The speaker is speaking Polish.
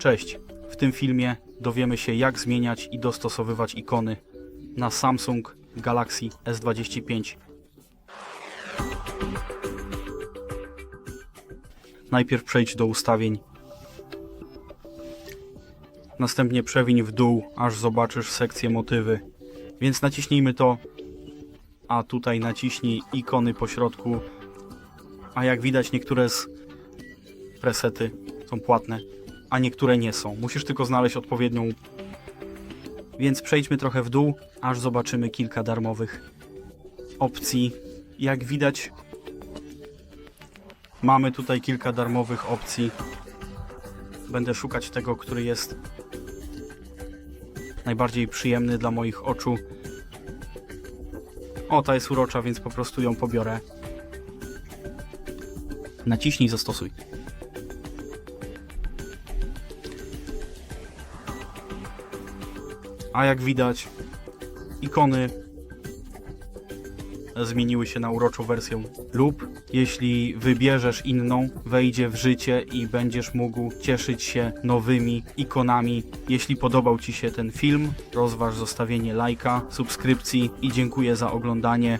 Cześć! W tym filmie dowiemy się jak zmieniać i dostosowywać ikony na Samsung Galaxy S25. Najpierw przejdź do ustawień. Następnie przewiń w dół, aż zobaczysz sekcję motywy. Więc naciśnijmy to, a tutaj naciśnij ikony po środku. A jak widać niektóre z presety są płatne, a niektóre nie są. Musisz tylko znaleźć odpowiednią. Więc przejdźmy trochę w dół, aż zobaczymy kilka darmowych opcji. Jak widać, mamy tutaj kilka darmowych opcji. Będę szukać tego, który jest najbardziej przyjemny dla moich oczu. O, ta jest urocza, więc po prostu ją pobiorę. Naciśnij zastosuj. A jak widać, ikony zmieniły się na uroczą wersję lub jeśli wybierzesz inną, wejdzie w życie i będziesz mógł cieszyć się nowymi ikonami. Jeśli podobał Ci się ten film, rozważ zostawienie lajka, subskrypcji i dziękuję za oglądanie.